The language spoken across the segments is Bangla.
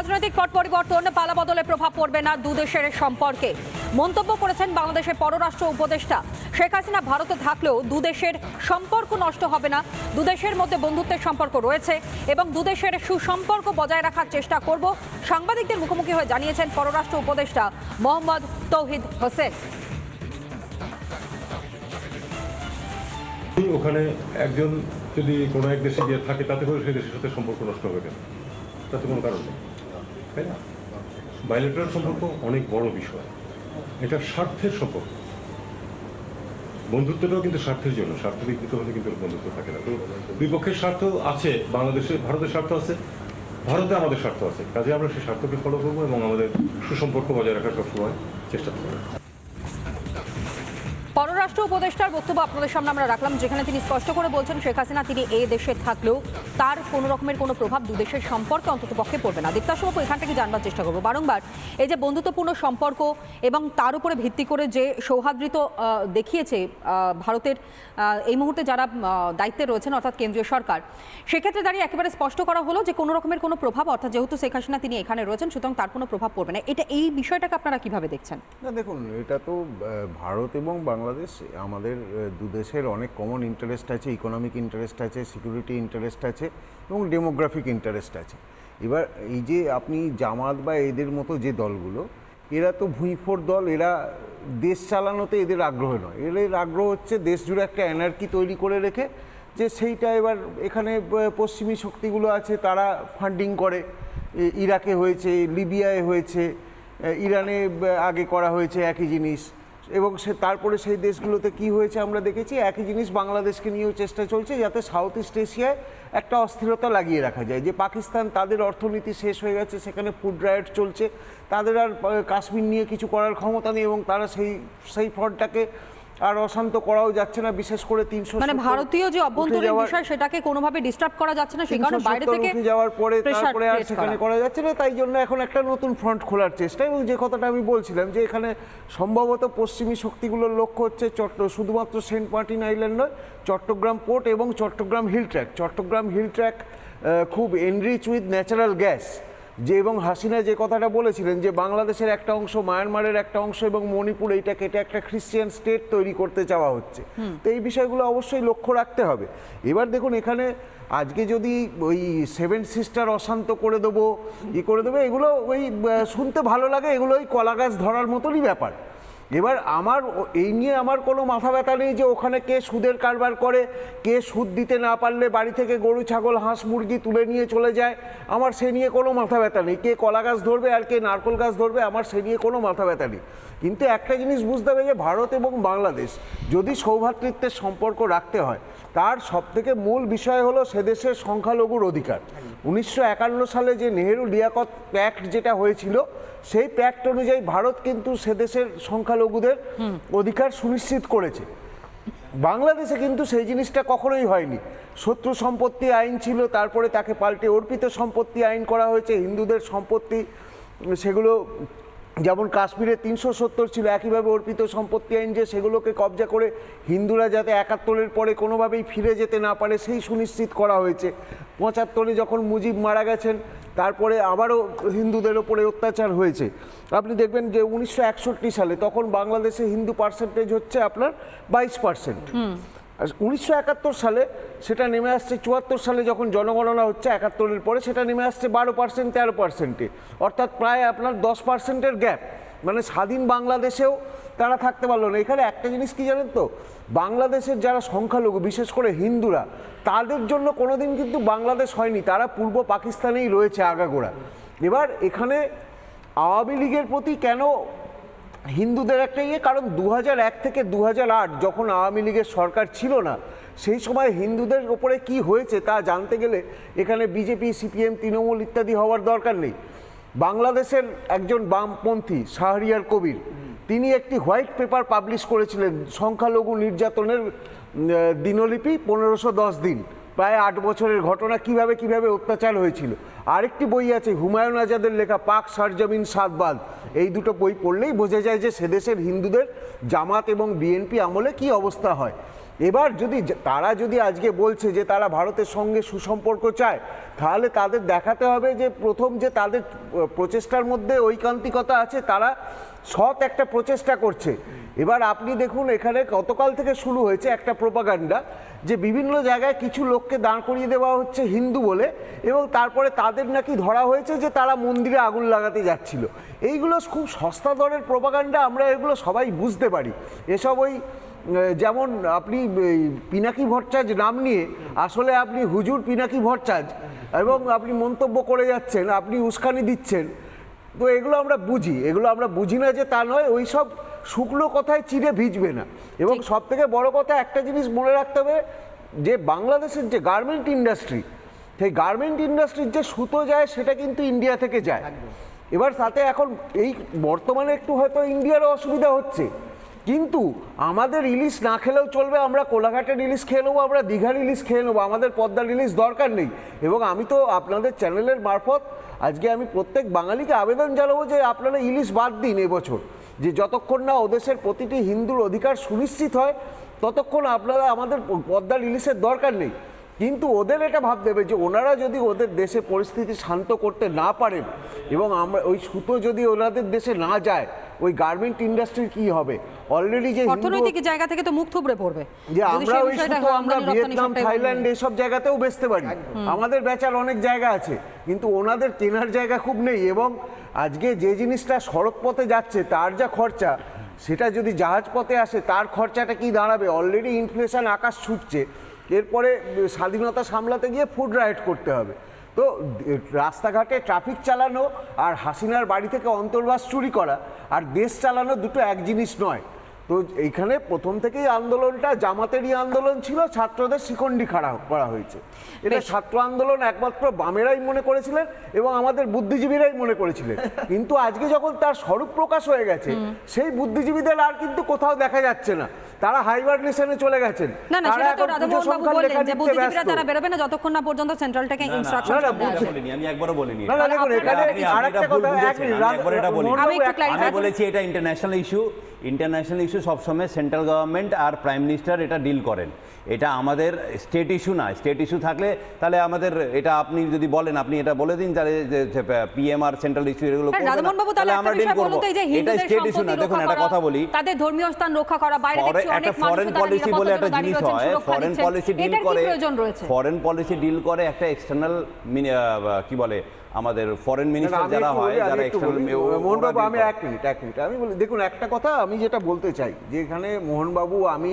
রাজনৈতিক পট পরিবর্তন পালা বদলে প্রভাব পড়বে না দু দেশের সম্পর্কে। মন্তব্য করেছেন বাংলাদেশের পররাষ্ট্র উপদেষ্টা। শেখ হাসিনা ভারতে থাকলেও দু দেশের সম্পর্ক নষ্ট হবে না। দু দেশের মধ্যে বন্ধুত্বের সম্পর্ক রয়েছে এবং দু দেশের সুসম্পর্ক বজায় রাখার চেষ্টা করব, সাংবাদিকদের মুখোমুখি হয়ে জানিয়েছেন পররাষ্ট্র উপদেষ্টা মোহাম্মদ তৌহিদ হোসেন। ওখানে একজন যদি কোনো এক দেশে গিয়ে থাকে, তাতে করে সেই দেশের সাথে সম্পর্ক নষ্ট হবে কেন? তাতে কোনো কারণ নেই। তাই না? বাইলেটারাল সম্পর্ক অনেক বড় বিষয়। এটা স্বার্থের সম্পর্ক। বন্ধুত্বটাও কিন্তু স্বার্থের জন্য। স্বার্থ বিকৃত হলে কিন্তু বন্ধুত্ব থাকে না। তো দুই পক্ষের স্বার্থ আছে, বাংলাদেশে, ভারতের স্বার্থ আছে, ভারতে আমাদের স্বার্থ আছে। কাজে আমরা সেই স্বার্থকে ফলো করব এবং আমাদের সুসম্পর্ক বজায় রাখার সবসময় চেষ্টা করব। পররাষ্ট্র উপদেষ্টার বক্তব্য আপনাদের সামনে আমরা রাখলাম, যেখানে তিনি স্পষ্ট করে বলছেন, শেখ হাসিনা তিনি এই দেশে থাকলেও তার কোনো রকমের কোনো প্রভাব দু দেশের সম্পর্কে অন্তত পক্ষে পড়বে না। দীপ্তা সময় এখান থেকে জানবার চেষ্টা করব। বারংবার এই যে বন্ধুত্বপূর্ণ সম্পর্ক এবং তার উপরে ভিত্তি করে যে সৌহার্দ্রিত দেখিয়েছে ভারতের এই মুহূর্তে যারা দায়িত্বে রয়েছেন, অর্থাৎ কেন্দ্রীয় সরকার, সেক্ষেত্রে দাঁড়িয়ে একেবারে স্পষ্ট করা হলো যে কোনো রকমের কোনো প্রভাব, অর্থাৎ যেহেতু শেখ হাসিনা তিনি এখানে রয়েছেন, সুতরাং তার কোনো প্রভাব পড়বে না। এটা এই বিষয়টাকে আপনারা কীভাবে দেখছেন? না, দেখুন, এটা তো ভারত এবং বাংলাদেশ আমাদের আহ, দু দেশের অনেক কমন ইন্টারেস্ট আছে ইকোনমিক ইন্টারেস্ট আছে সিকিউরিটি ইন্টারেস্ট আছে এবং ডেমোগ্রাফিক ইন্টারেস্ট আছে। এবার এই যে আপনি জামাত বা এদের মতো যে দলগুলো এরা তো ভুঁইফোর দল এরা দেশ চালানোতে এদের আগ্রহ নয়। এদের আগ্রহ হচ্ছে দেশ জুড়ে একটা এনার্কি তৈরি করে রেখে যে সেইটা এবার এখানে পশ্চিমী শক্তিগুলো আছে তারা ফান্ডিং করে। ইরাকে হয়েছে লিবিয়ায় হয়েছে ইরানে আগে করা হয়েছে একই জিনিস। এবং সে তারপরে সেই দেশগুলোতে কি হয়েছে আমরা দেখেছি, একই জিনিস বাংলাদেশকে নিয়েও চেষ্টা চলছে যাতে সাউথ ইস্ট এশিয়ায় একটা অস্থিরতা লাগিয়ে রাখা যায়। যে পাকিস্তান তাদের অর্থনীতি শেষ হয়ে গেছে, সেখানে ফুড রাইট চলছে, তাদের আর কাশ্মীর নিয়ে কিছু করার ক্ষমতা নেই এবং তারা সেই সেই ফ্রন্টটাকে আর অশান্ত করাও যাচ্ছে না বিশেষ করে তিনশো মানে ভারতীয় যে অভ্যন্তরীণ বিষয় সেটাকে কোনোভাবে ডিস্টার্ব করা যাচ্ছে না সেই কারণে বাইরে থেকে যাওয়ার পরে তারপরে আর সেখানে করা। করা যাচ্ছে না তাই জন্য এখন একটা নতুন ফ্রন্ট খোলার চেষ্টা এবং যে কথাটা আমি বলছিলাম যে এখানে সম্ভবত পশ্চিমী শক্তিগুলোর লক্ষ্য হচ্ছে চট্ট শুধুমাত্র সেন্ট মার্টিন আইল্যান্ড নয় চট্টগ্রাম পোর্ট এবং Chittagong hill tracts Chittagong hill tracts খুব এনরিচ উইথ ন্যাচারাল গ্যাস যে এবং হাসিনা যে কথাটা বলেছিলেন যে বাংলাদেশের একটা অংশ মায়ানমারের একটা অংশ এবং মণিপুর এইটা কেটে একটা খ্রিস্টিয়ান স্টেট তৈরি করতে চাওয়া হচ্ছে। তো এই বিষয়গুলো অবশ্যই লক্ষ্য রাখতে হবে। এবার দেখুন এখানে আজকে যদি ওই সেভেন সিস্টার অশান্ত করে দেবো ই করে দেবো এগুলো ওই শুনতে ভালো লাগে এগুলো ওই কলা গাছ ধরার মতনই ব্যাপার। এবার আমার এই নিয়ে আমার কোনো মাথা ব্যথা নেই যে ওখানে কে সুদের কারবার করে, কে সুদ দিতে না পারলে বাড়ি থেকে গরু, ছাগল, হাঁস, মুরগি তুলে নিয়ে চলে যায়। আমার সে নিয়ে কোনো মাথা ব্যথা নেই। কে কলা গাছ ধরবে আর কে নারকল গাছ ধরবে, আমার সে নিয়ে কোনো মাথা ব্যথা নেই। কিন্তু একটা জিনিস বুঝতে হবে যে ভারত এবং বাংলাদেশ যদি সৌভ্রাতৃত্বের সম্পর্ক রাখতে হয়, তার সবথেকে মূল বিষয় হলো সে দেশের সংখ্যালঘুর অধিকার। উনিশশো একান্ন সালে যে নেহেরু লিয়াকত প্যাক্ট যেটা হয়েছিল, সেই প্যাক্ট অনুযায়ী ভারত কিন্তু সে দেশের সংখ্যালঘুদের অধিকার সুনিশ্চিত করেছে। বাংলাদেশে কিন্তু সেই জিনিসটা কখনোই হয়নি। শত্রু সম্পত্তি আইন ছিল, তারপরে তাকে পাল্টে অর্পিত সম্পত্তি আইন করা হয়েছে, হিন্দুদের সম্পত্তি, সেগুলো যেমন কাশ্মীরে তিনশো সত্তর ছিল, একইভাবে অর্পিত সম্পত্তি আইন যে সেগুলোকে কবজা করে হিন্দুরা যাতে একাত্তরের পরে কোনোভাবেই ফিরে যেতে না পারে, সেই সুনিশ্চিত করা হয়েছে। পঁচাত্তরে যখন মুজিব মারা গেছেন, তারপরে আবারও হিন্দুদের ওপরে অত্যাচার হয়েছে। আপনি দেখবেন যে উনিশশো একষট্টি সালে তখন বাংলাদেশে হিন্দু পার্সেন্টেজ হচ্ছে আপনার বাইশ পার্সেন্ট উনিশশো একাত্তর সালে সেটা নেমে আসছে, চুয়াত্তর সালে যখন জনগণনা হচ্ছে একাত্তরের পরে, সেটা নেমে আসছে বারো পার্সেন্ট তেরো পার্সেন্টে অর্থাৎ প্রায় আপনার দশ পার্সেন্টের গ্যাপ মানে স্বাধীন বাংলাদেশেও তারা থাকতে পারল না। এখানে একটা জিনিস কি জানেন তো? বাংলাদেশের যারা সংখ্যালঘু, বিশেষ করে হিন্দুরা, তাদের জন্য কোনোদিন কিন্তু বাংলাদেশ হয়নি। তারা পূর্ব পাকিস্তানেই রয়েছে আগাগোড়া। এবার এখানে আওয়ামী লীগের প্রতি কেন হিন্দুদের একটা ইয়ে কারণ দু থেকে দু হাজার আট যখন আওয়ামী লীগের সরকার ছিল না, সেই সময় হিন্দুদের ওপরে কি হয়েছে তা জানতে গেলে এখানে বিজেপি, সিপিএম, তৃণমূল ইত্যাদি হওয়ার দরকার নেই। বাংলাদেশের একজন বামপন্থী, শাহরিয়ার কবির, তিনি একটি হোয়াইট পেপার পাবলিশ করেছিলেন সংখ্যালঘু নির্যাতনের দিনলিপি পনেরোশো দিন। প্রায় আট বছরের ঘটনা কীভাবে কীভাবে অত্যাচার হয়েছিল? আরেকটি বই আছে, হুমায়ুন আজাদের লেখা পাক সরজমিন সাদবাদ এই দুটো বই পড়লেই বোঝা যায় যে সেদেশের হিন্দুদের জামাত এবং বিএনপি আমলে কি অবস্থা হয়। এবার যদি তারা যদি আজকে বলছে যে তারা ভারতের সঙ্গে সুসম্পর্ক চায়, তাহলে তাদের দেখাতে হবে যে প্রথম যে তাদের প্রচেষ্টার মধ্যে ঐকান্তিকতা আছে, তারা সৎ একটা প্রচেষ্টা করছে। এবার আপনি দেখুন এখানে গতকাল থেকে শুরু হয়েছে একটা প্রোপাগান্ডা যে বিভিন্ন জায়গায় কিছু লোককে দাঁড় করিয়ে দেওয়া হচ্ছে হিন্দু বলে এবং তারপরে তাদের নাকি ধরা হয়েছে যে তারা মন্দিরে আগুন লাগাতে যাচ্ছিল। এইগুলো খুব সস্তা দরের প্রোপাগান্ডা আমরা এগুলো সবাই বুঝতে পারি। এসব ওই যেমন আপনি পিনাকি ভট্টাচার্য নাম নিয়ে আসলে আপনি হুজুর পিনাকি ভট্টাচার্য এবং আপনি মন্তব্য করে যাচ্ছেন, আপনি উস্কানি দিচ্ছেন তো এগুলো আমরা বুঝি এগুলো আমরা বুঝি না যে তা নয় ওই সব শুকনো কথায় চিড়ে ভিজবে না। এবং সব থেকে বড় কথা একটা জিনিস মনে রাখতে হবে যে বাংলাদেশের যে গার্মেন্ট ইন্ডাস্ট্রি সেই গার্মেন্ট ইন্ডাস্ট্রির যে সুতো যায় সেটা কিন্তু ইন্ডিয়া থেকে যায়। এবার সাথে এখন এই বর্তমানে একটু হয়তো ইন্ডিয়ারও অসুবিধা হচ্ছে। কিন্তু আমাদের ইলিশ না খেলেও চলবে, আমরা কোলাঘাটের ইলিশ খেয়ে নেব, আমরা দীঘার ইলিশ খেয়ে নেব, আমাদের পদ্মার ইলিশ দরকার নেই। এবং আমি তো আপনাদের চ্যানেলের মারফত আজকে আমি প্রত্যেক বাঙালিকে আবেদন জানাব যে আপনারা ইলিশ বাদ দিন এবছর। যে যতক্ষণ না ওদেশের প্রতিটি হিন্দুর অধিকার সুনিশ্চিত হয়, ততক্ষণ আপনারা আমাদের পদ্মার ইলিশের দরকার নেই। কিন্তু ওদের এটা ভাবতে হবে যে ওনারা যদি ওদের দেশে পরিস্থিতি শান্ত করতে না পারেন এবং আমরা ওই সুতো যদি ওনাদের দেশে না যায় ওই গার্মেন্ট ইন্ডাস্ট্রির কি হবে? অলরেডি যে অর্থনৈতিক জায়গা থেকে তো মুখ থুবড়ে পড়বে। যে আমরা ওই সুতো আমরা ভিয়েতনাম থাইল্যান্ড। এইসব জায়গাতেও বেচতে পারি। আমাদের বেচার অনেক জায়গা আছে কিন্তু ওনাদের কেনার জায়গা খুব নেই এবং আজকে যে জিনিসটা সড়ক পথে যাচ্ছে তার যা খরচা সেটা যদি জাহাজ পথে আসে তার খরচাটা কি দাঁড়াবে? অলরেডি ইনফ্লেশন আকাশ ছুটছে। এরপরে স্বাধীনতা সামলাতে গিয়ে ফুড রাইট করতে হবে। তো রাস্তাঘাটে ট্রাফিক চালানো আর হাসিনার বাড়ি থেকে অন্তর্বাস চুরি করা আর দেশ চালানো দুটো এক জিনিস নয়। তো এইখানে প্রথম থেকেই আন্দোলনটা জামাতেরই আন্দোলন ছিল ছাত্রদের শিখণ্ডি খাড়া করা হয়েছে। এটা ছাত্র আন্দোলন একমাত্র বামেরাই মনে করেছিলেন এবং আমাদের বুদ্ধিজীবীরাই মনে করেছিলেন। কিন্তু আজকে যখন তার স্বরূপ প্রকাশ হয়ে গেছে সেই বুদ্ধিজীবীদের আর কিন্তু কোথাও দেখা যাচ্ছে না। তারা হাইবারনেশনে চলে গেছেন। না না তারা সেটা তো রাধামোহন বাবু বললেন যে বুদ্ধিজীবীরা তারা বেরোবে না যতক্ষণ না পর্যন্ত সেন্ট্রাল থেকে ইনস্ট্রাকশন না, বলিনি আমি একবারও বলিনি। না না দেখুন এখানে আপনি- আপনি আরেকটা কথা আমি একটু বলেছি এটা ইন্টারন্যাশনাল ইস্যু ইন্টারন্যাশনাল ইস্যু সবসময় সেন্ট্রাল গভর্নমেন্ট আর প্রাইম মিনিস্টার এটা ডিল করেন। এটা আমাদের স্টেট ইস্যু না। স্টেট ইস্যু থাকলে তাহলে আমাদের এটা আপনি যদি বলেন আপনি এটা বলে দিন তাহলে পিএম আর সেন্ট্রাল ইস্যু এগুলো তাহলে আমরা ডিল করব। এটা স্টেট ইস্যু না। দেখুন একটা কথা বলি। তাদের ধর্মীয় স্থান রক্ষা করা বাইরে দেখছি অনেক একটা ফরেন পলিসি বলে একটা জিনিস হয়। ফরেন পলিসি ডিল করে ফরেন পলিসি ডিল করে একটা এক্সটার্নাল কি বলে আমাদের ফরেন মিনিস্টার যারা হয় যারা এক্সটার্নাল মোহনবাবু আমি এক মিনিট এক মিনিট আমি বলি দেখুন একটা কথা আমি যেটা বলতে চাই যে এখানে মোহনবাবু আমি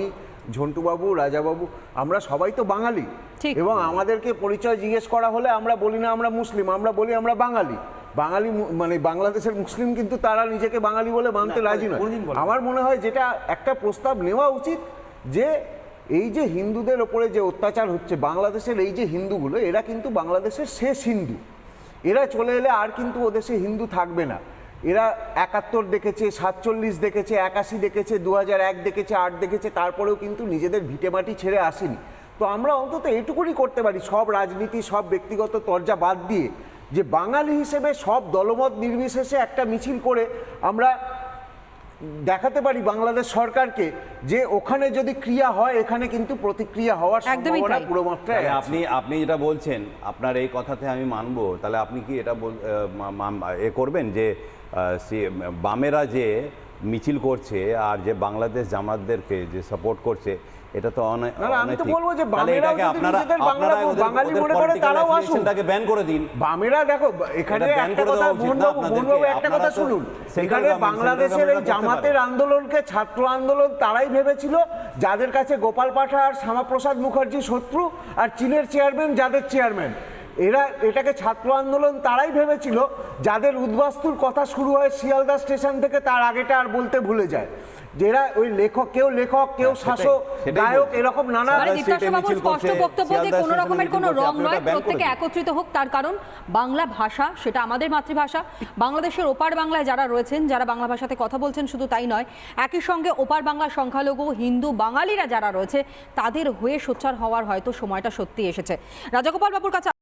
ঝন্টুবাবু রাজাবাবু আমরা সবাই তো বাঙালি। ঠিক। এবং আমাদেরকে পরিচয় জিজ্ঞেস করা হলে আমরা বলি না আমরা মুসলিম আমরা বলি আমরা বাঙালি। বাঙালি মানে বাংলাদেশের মুসলিম কিন্তু তারা নিজেকে বাঙালি বলে মানতে রাজি নয়। আমার মনে হয় যেটা একটা প্রস্তাব নেওয়া উচিত যে এই যে হিন্দুদের ওপরে যে অত্যাচার হচ্ছে বাংলাদেশের এই যে হিন্দুগুলো এরা কিন্তু বাংলাদেশের শেষ হিন্দু। এরা চলে এলে আর কিন্তু ও দেশে হিন্দু থাকবে না। এরা একাত্তর দেখেছে, সাতচল্লিশ দেখেছে, একাশি দেখেছে দু এক দেখেছে, আট দেখেছে, তারপরেও কিন্তু নিজেদের ভিটেমাটি ছেড়ে আসেনি। তো আমরা অন্তত এটুকুনি করতে পারি, সব রাজনীতি, সব ব্যক্তিগত তর্জা বাদ দিয়ে, যে বাঙালি হিসেবে সব দলমত নির্বিশেষে একটা মিছিল করে আমরা দেখাতে পারি বাংলাদেশ সরকারকে যে ওখানে যদি ক্রিয়া হয় এখানে কিন্তু প্রতিক্রিয়া হওয়ার সম্ভাবনা পুরো মাত্রায় আপনি আপনি যেটা বলছেন আপনার এই কথাতে আমি মানবো। তাহলে আপনি কি এটা এ করবেন যে বামেরা যে মিছিল করছে আর যে বাংলাদেশ জামাতদেরকে যে সাপোর্ট করছে এটা তো অনেক আমি তো বলব যে আপনারা আপনারা বাঙালি মনে করে তারাও আসুন। তাকে ব্যান করে দিন। বামেরা দেখো এখানে একটা কথা একটা শুনুন। এখানে বাংলাদেশের এই জামাতের আন্দোলনকে ছাত্র আন্দোলন তারাই ভেবেছিল যাদের কাছে গোপাল পাঠা আর শ্যামাপ্রসাদ মুখার্জি শত্রু আর চীনের চেয়ারম্যান যাদের চেয়ারম্যান এরা এটাকে ছাত্র আন্দোলন তারাই ভেবেছিল যাদের উদ্বাস্তুর কথা শুরু হয় শিয়ালদা স্টেশন থেকে তার আগেটা আর বলতে ভুলে যায়। যেরা ওই লেখক কেউ লেখক কেউ হ্যাঁ, শাসক গায়ক এরকম নানা স্পষ্ট বক্তব্য যে কোনো রকমের কোনো রং নয় প্রত্যেকে একত্রিত হোক তার কারণ বাংলা ভাষা সেটা আমাদের মাতৃভাষা। বাংলাদেশের ওপার বাংলায় যারা রয়েছেন যারা বাংলা ভাষাতে কথা বলছেন শুধু তাই নয় একই সঙ্গে ওপার বাংলা সংখ্যালঘু হিন্দু বাঙালিরা যারা রয়েছে তাদের হয়ে সোচ্চার হওয়ার হয়তো সময়টা সত্যি এসেছে। রাজাগোপাল বাবুর কাছে